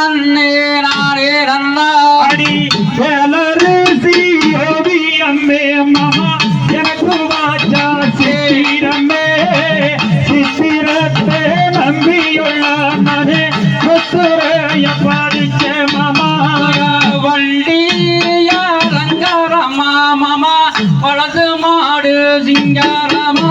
நன்னே நானே நன்னா அடி சேலரு சியோவி அம்மே மகா எனக்கு வாச்சா சித்திரமே. சித்திரத்தை நம்பியுள்ள மகே கொத்துரைய பாடிச்ச மாமா. வலது மாடு சிங்காரமா.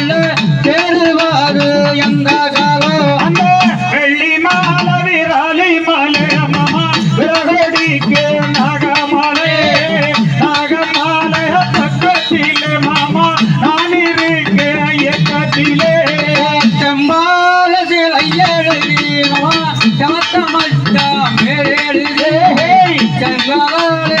மட்டமட்ட மேலே கங்காலே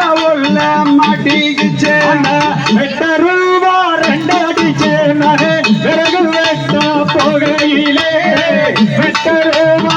அந்த உள்ள மாட்டிக்கிச்சே எட்ட ரூபா ரெண்டு அடிச்சே நகை விறகு வெட்ட போகையிலே. ரூபா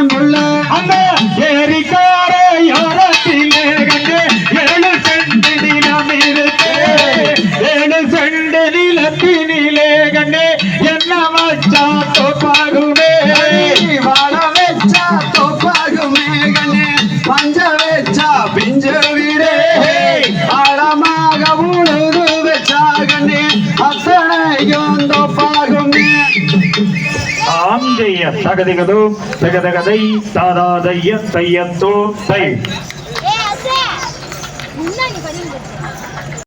தைய தகதிகதோ தகதகதை தாதாதைய தையத்தோ தை